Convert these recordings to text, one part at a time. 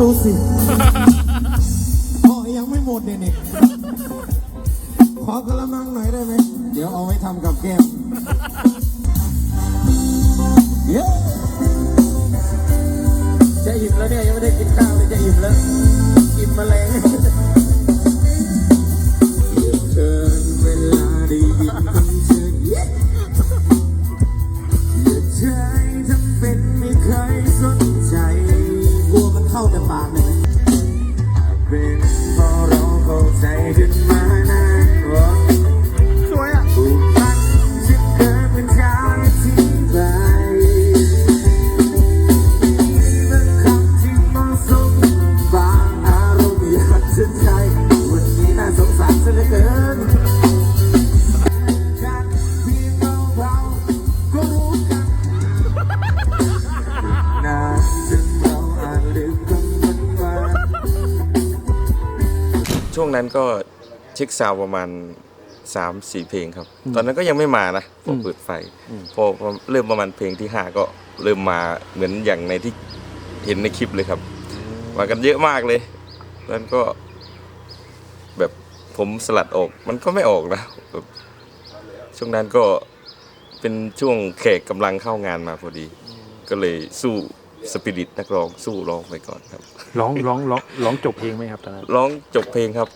ดูสิอ๋อยังไม่หมดเนี่ยนี่ขอกระมังหน่อยได้ไหม เดี๋ยวเอาไว้ทำกับแก้มเย้จะอิ่มแล้วเนี่ยยังไม่ได้กินข้าวเลยจะอิ่มแล้วกินมาแรงเกินล้ยิ ช่วงนั้นก็เช็คซาวด์ประมาณ3 4เพลงครับ ตอนนั้นก็ยังไม่มานะพอเปิดไฟพอพอเริ่มประมาณเพลงที่5ก็เริ่มมาเหมือนอย่างในที่เห็นในคลิปเลยครับ มากันเยอะมากเลยแล้วก็ แบบผมสลัดออกมันก็ไม่ออกนะแบบช่วงนั้นก็เป็นช่วงแขกกำลังเข้างานมาพอดี ก็เลยสู้ สปิริตนักร้องสู้ร้องไปก่อนครับ ร้องร้องร้องร้องจบเพลงไหมครับตอนนั้นร้องจบเพลงครับ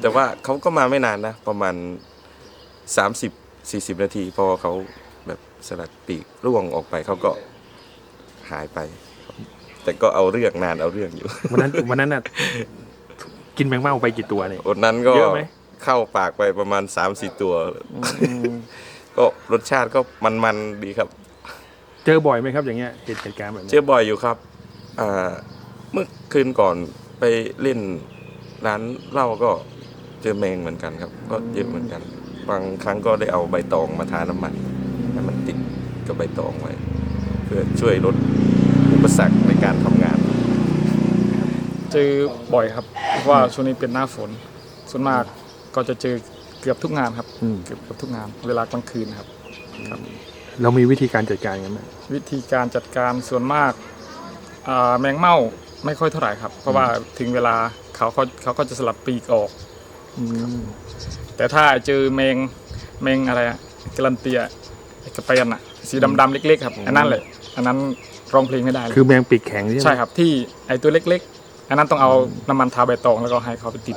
แต่ว่าเขาก็มาไม่นานนะ ประมาณ 30 40 นาที พอเขาแบบสลัดปีกร่วงออกไปเขาก็หายไปครับแต่ก็เอาเรื่องนานเอาเรื่องอยู่ วันนั้นวันนั้นน่ะกินแมงเม่าไปกี่ตัวเนี่ยวันนั้นก็เยอะไหม เข้าปากไปประมาณ3-4ตัว ก็รสชาติก็มันๆดีครับ เจอบ่อยไหมครับอย่างเงี้ยเหตุเหตุการณ์แบบเจนี้อบ่อยอยู่ครับอ่าเมื่อคืนก่อนไปเล่นร้านเหล้าก็เจอแมงเหมือนกันครับ ก็เยอะเหมือนกัน บางครั้งก็ได้เอาใบตองมาทาน้ำมันให้มันติดกับใบตองไว้ เพื่อช่วยลดอุปสรรคในการทำงาน เจอบ่อยครับเพราะว่าช่วงนี้เป็นหน้าฝน ส่วนมากก็จะเจอเกือบทุกงานครับ อืม เกือบเกือบทุกงาน เวลากลางคืนครับ เรามีวิธีการจัดการกันไหมวิธีการจัดการส่วนมากอ่าแมงเม่าไม่ค่อยเท่าไหร่ครับ เพราะว่าถึงเวลาเขาเขาเขาก็จะสลับปีกออก อืมแต่ถ้าเจอแมงแมงอะไรอะกลันเตียไอ้กระเปียนอะสีดำๆเล็กๆครับอันนั้นแหละอันนั้นร้องเพลงไม่ได้เลย คือแมงปีกแข็งใช่ไหมใช่ครับที่ไอ้ตัวเล็กๆ อันนั้นต้องเอาน้ำมันทาใบตองแล้วก็ให้เขาไปติด